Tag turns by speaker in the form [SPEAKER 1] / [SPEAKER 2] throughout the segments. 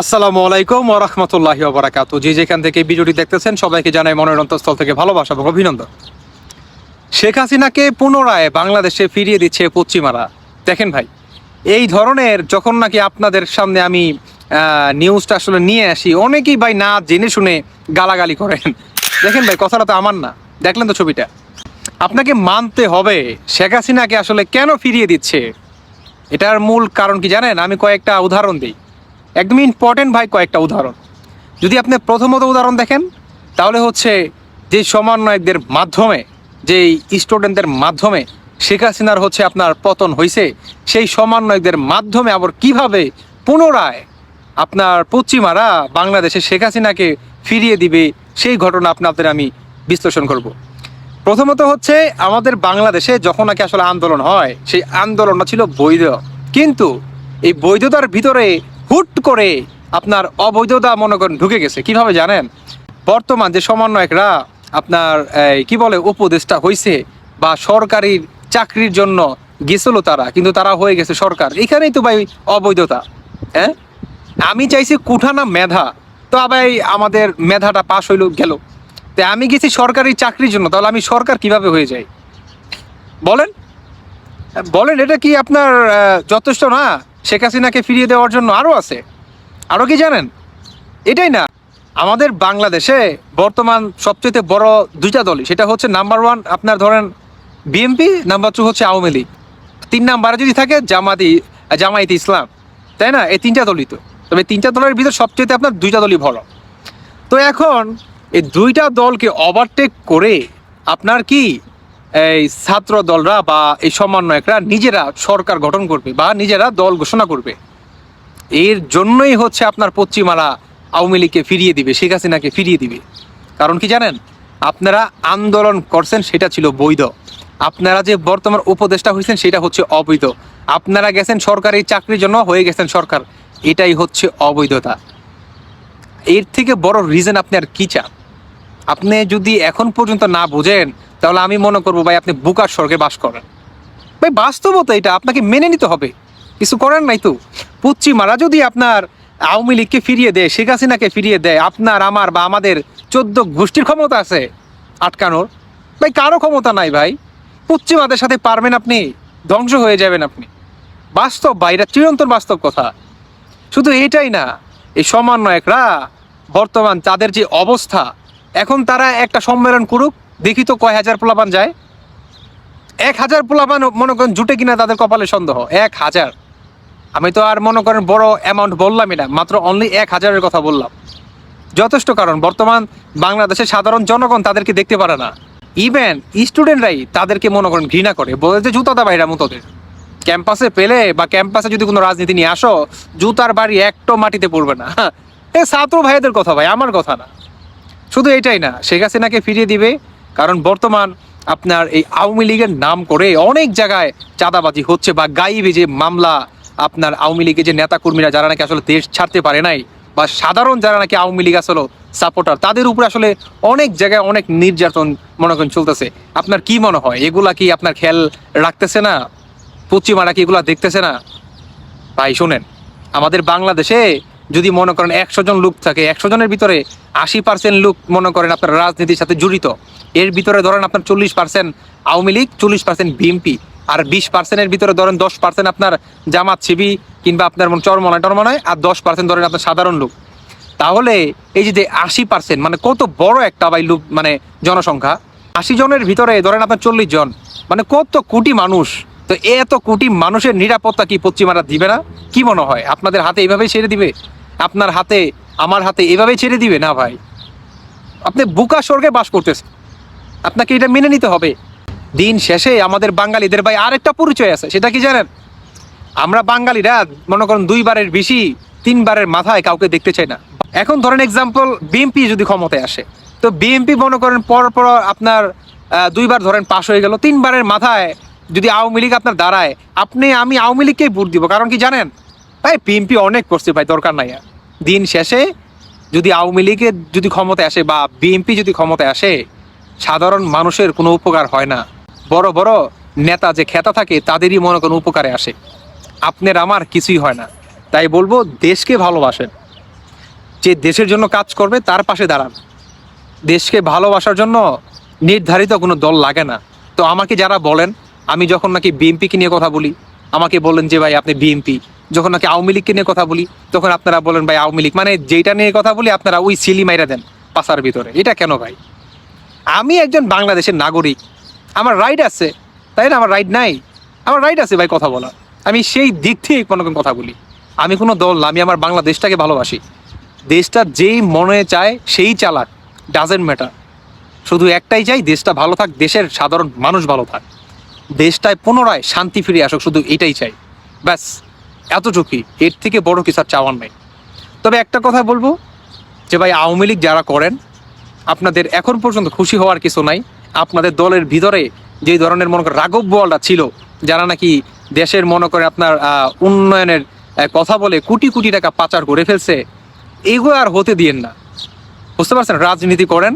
[SPEAKER 1] আসসালামু আলাইকুম ওরহমতুল্লাহি ওবরাকাত যে যেখান থেকে ভিডিওটি দেখতেছেন, সবাইকে জানাই মনের অন্তঃস্থল থেকে ভালোবাসা এবং অভিনন্দন। শেখ হাসিনাকে পুনরায় বাংলাদেশে ফিরিয়ে দিচ্ছে পশ্চিমারা। দেখেন ভাই, এই ধরনের যখন নাকি আপনাদের সামনে আমি নিউজটা আসলে নিয়ে আসি, অনেকেই ভাই না জেনে শুনে গালাগালি করেন। দেখেন ভাই, কথাটা তো আমার না। দেখলেন তো ছবিটা। আপনাকে মানতে হবে, শেখ হাসিনাকে আসলে কেন ফিরিয়ে দিচ্ছে? এটার মূল কারণ কি জানেন? আমি কয়েকটা উদাহরণ দিই। একদম ইম্পর্টেন্ট ভাই কয়েকটা উদাহরণ। যদি আপনি প্রথমত উদাহরণ দেখেন, তাহলে হচ্ছে যে সমন্বয়কদের মাধ্যমে যে স্টুডেন্টদের মাধ্যমে শেখ হাসিনার হচ্ছে আপনার পতন হয়েছে সেই সমন্বয়কদের মাধ্যমে আবার কীভাবে পুনরায় আপনার পশ্চিমারা বাংলাদেশে শেখ হাসিনাকে ফিরিয়ে দিবে, সেই ঘটনা আপনাদের আমি বিশ্লেষণ করব। প্রথমত হচ্ছে আমাদের বাংলাদেশে যখন নাকি আসলে আন্দোলন হয়, সেই আন্দোলনটা ছিল বৈধ। কিন্তু এই বৈধতার ভিতরে হুট করে আপনার অবৈধতা মনে করেন ঢুকে গেছে। কীভাবে জানেন? বর্তমান যে সমন্বয়করা আপনার কি বলে, উপদেষ্টা হয়েছে বা সরকারি চাকরির জন্য গেছিল তারা, কিন্তু তারা হয়ে গেছে সরকার। এখানেই তো ভাই অবৈধতা হ্যাঁ? আমি চাইছি কুঠানা মেধা, তো আবার আমাদের মেধাটা পাশ হইল, গেল। তা আমি গেছি সরকারি চাকরির জন্য, তাহলে আমি সরকার কীভাবে হয়ে যাই? বলেন? বলেন, এটা কি আপনার যথেষ্ট না? শেখ হাসিনাকে ফিরিয়ে দেওয়ার জন্য আরও আছে। আরও কি জানেন? এটাই না। আমাদের বাংলাদেশে বর্তমান সবচেয়ে বড় দুইটা দলই, সেটা হচ্ছে নাম্বার ওয়ান আপনার ধরেন বিএনপি নাম্বার টু হচ্ছে আওয়ামী লীগ। তিন নাম্বারে যদি থাকে জামাতি, জামায়াতে ইসলাম। তাই না? এই তিনটা দলই তো। তবে তিনটা দলের ভিতর সবচেয়ে আপনার দুইটা দলই বড় তো এখন এই দুইটা দলকে ওভারটেক করে আপনার কি এই ছাত্র দলরা বা এই সমন্বয়করা নিজেরা সরকার গঠন করবে বা নিজেরা দল ঘোষণা করবে। এর জন্যই হচ্ছে আপনার পশ্চিমারা আওয়ামী লীগকে ফিরিয়ে দিবে, শেখ হাসিনাকে ফিরিয়ে দিবে। কারণ কি জানেন? আপনারা আন্দোলন করছেন সেটা ছিল বৈধ। আপনারা যে বর্তমান উপদেষ্টা হয়েছেন সেটা হচ্ছে অবৈধ। আপনারা গেছেন সরকারি চাকরির জন্য, হয়ে গেছেন সরকার। এটাই হচ্ছে অবৈধতা। এর থেকে বড় রিজন আপনি আর কি চান? আপনি যদি এখন পর্যন্ত না বোঝেন, তাহলে আমি মনে করব ভাই আপনি বুকার স্বর্গে বাস করেন। ভাই, বাস্তবতা এটা, আপনাকে মেনে নিতে হবে। কিছু করেন নাই তো। পশ্চিমারা যদি আপনার আওয়ামী লীগকে ফিরিয়ে দেয়, শেখ হাসিনাকে ফিরিয়ে দেয়, আপনার, আমার বা আমাদের চোদ্দ গোষ্ঠীর ক্ষমতা আছে আটকানোর, ভাই, কারও ক্ষমতা নাই ভাই। পশ্চিমাদের সাথে পারবেন আপনি, ধ্বংস হয়ে যাবেন আপনি। বাস্তব বা এটা চিরন্তন বাস্তব কথা। শুধু এটাই না, এই সমন্বয়করা, বর্তমান তাদের যে অবস্থা এখন তারা একটা সম্মেলন করুক, দেখি তো কয় হাজার পোলাপান যায়। এক হাজার পোলাপান মনে করেন জুটে কিনা তাদের কপালে সন্দেহ, এক হাজার। আমি তো আর মনে করেন বড় অ্যামাউন্ট বললামই না, মাত্র অনলি এক হাজারের কথা বললাম। যথেষ্ট কারণ, বর্তমান বাংলাদেশের সাধারণ জনগণ তাদেরকে দেখতে পারে না। ইভেন স্টুডেন্টরাই তাদেরকে মনে করেন ঘৃণা করে, বলে যে জুতা দাবা এরা মতোদের ক্যাম্পাসে পেলে বা ক্যাম্পাসে যদি কোনো রাজনীতি নিয়ে আসো, জুতার বাড়ি একটো মাটিতে পড়বে না। এ ছাত্র ভাইদের কথা ভাই, আমার কথা না। শুধু এটাই না, শেখ হাসিনাকে ফিরিয়ে দিবে, কারণ বর্তমান আপনার এই আওয়ামী লীগের নাম করে অনেক জায়গায় চাঁদাবাজি হচ্ছে বা গাইবে যে মামলা আপনার আওয়ামী লীগের যে নেতা কর্মীরা যারা নাকি আসলে দেশ ছাড়তে পারে নাই বা সাধারণ যারা নাকি আওয়ামী লীগ আসলে সাপোর্টার তাদের উপরে আসলে অনেক জায়গায় অনেক নির্যাতন মনে করেন চলতেছে। আপনার কি মনে হয়? এগুলা কি আপনার খেয়াল রাখতেছে না? পশ্চিমারা কি এগুলা দেখতেছে না? ভাই, শোনেন, আমাদের বাংলাদেশে যদি মনে করেন একশো জন লোক থাকে, একশো জনের ভিতরে আশি পার্সেন্ট লোক মনে করেন আপনার রাজনীতির সাথে জড়িত। এর ভিতরে ধরেন আপনার চল্লিশ পার্সেন্ট আওয়ামী লীগ, চল্লিশ পার্সেন্ট বিএনপি, আর বিশ পার্সেন্টের ভিতরে ধরেন দশ পার্সেন্ট আপনার জামাত শিবি কিংবা আপনার মনে চরমনায় টরমনায় আর দশ পার্সেন্ট ধরেন আপনার সাধারণ লোক। তাহলে এই যে আশি পার্সেন্ট মানে কত বড় একটা ভাই লোক মানে জনসংখ্যা, আশি জনের ভিতরে ধরেন আপনার চল্লিশ জন মানে কত কোটি মানুষ, তো এত কোটি মানুষের নিরাপত্তা কি পশ্চিমারা দিবে না? কি মনে হয়? আপনাদের হাতে এইভাবেই ছেড়ে দিবে? আপনার হাতে, আমার হাতে এভাবেই ছেড়ে দিবে? না ভাই। আপনি বুকা স্বর্গে বাস করতেছেন। আপনাকে এটা মেনে নিতে হবে। দিন শেষে আমাদের বাঙালিদের ভাই আরেকটা পরিচয় আছে, সেটা কি জানেন? আমরা বাঙালিরা, মনে করেন দুইবারের বেশি তিনবারের মাথায় কাউকে দেখতে চাই না। এখন ধরেন এক্সাম্পল বিএনপি যদি ক্ষমতায় আসে, তো বিএনপি মনে করেন পর পর আপনার দুইবার ধরেন পাশ হয়ে গেল তিনবারের মাথায় যদি আওয়ামী লীগ আপনার দাঁড়ায়, আপনি, আমি আওয়ামী লীগকেই ভোট দিব, কারণ কি জানেন? ভাই বিএনপি অনেক করছে ভাই, দরকার নাই। দিন শেষে যদি আওয়ামী লীগের যদি ক্ষমতায় আসে বা বিএনপি যদি ক্ষমতায় আসে, সাধারণ মানুষের কোনো উপকার হয় না। বড় বড় নেতা যে খেতা থাকে, তাদেরই মনে কোনো উপকারে আসে। আপনার, আমার কিছুই হয় না। তাই বলব, দেশকে ভালোবাসেন। যে দেশের জন্য কাজ করবে, তার পাশে দাঁড়ান। দেশকে ভালোবাসার জন্য নির্ধারিত কোনো দল লাগে না। তো আমাকে যারা বলেন, আমি যখন নাকি বিএনপিকে নিয়ে কথা বলি, আমাকে বলেন যে, ভাই, আপনি বিএনপি। যখন নাকি আওয়ামী লীগকে নিয়ে কথা বলি, তখন আপনারা বলেন, ভাই, আওয়ামী লীগ মানে যেটা নিয়ে কথা বলি, আপনারা ওই সিলি মাইরা দেন পাশার ভিতরে। এটা কেন ভাই? আমি একজন বাংলাদেশের নাগরিক, আমার রাইট আছে, তাই না? আমার রাইট নাই। আমার রাইট আছে ভাই কথা বলা আমি সেই দিক থেকে কোনো কোনো কথা বলি। আমি কোনো দল না, আমি আমার বাংলাদেশটাকে ভালোবাসি। দেশটা যেই মনে চায়, সেই চালাক ডাজেন্ট ম্যাটার শুধু একটাই চাই, দেশটা ভালো থাক, দেশের সাধারণ মানুষ ভালো থাক। দেশটায় পুনরায় শান্তি ফিরে আসুক, শুধু এটাই চাই। ব্যাস। এতটুকুই এর থেকে বড় কিছু আর চাওয়ার নাই? তবে একটা কথা বলব, যে ভাই আওয়ামী লীগ যারা করেন, আপনাদের এখন পর্যন্ত খুশি হওয়ার কিছু নাই। আপনাদের দলের ভিতরে যে ধরনের মনে করেন রাঘব বোয়ালরা ছিল, যারা নাকি দেশের মনে করে আপনার উন্নয়নের কথা বলে কোটি কোটি টাকা পাচার করে ফেলছে, এগুলো আর হতে দিয়েন না। বুঝতে পারছেন? রাজনীতি করেন,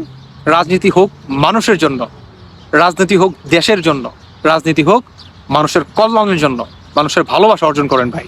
[SPEAKER 1] রাজনীতি হোক মানুষের জন্য, রাজনীতি হোক দেশের জন্য, রাজনীতি হোক মানুষের কল্যাণের জন্য, মানুষের ভালোবাসা অর্জন করেন ভাই।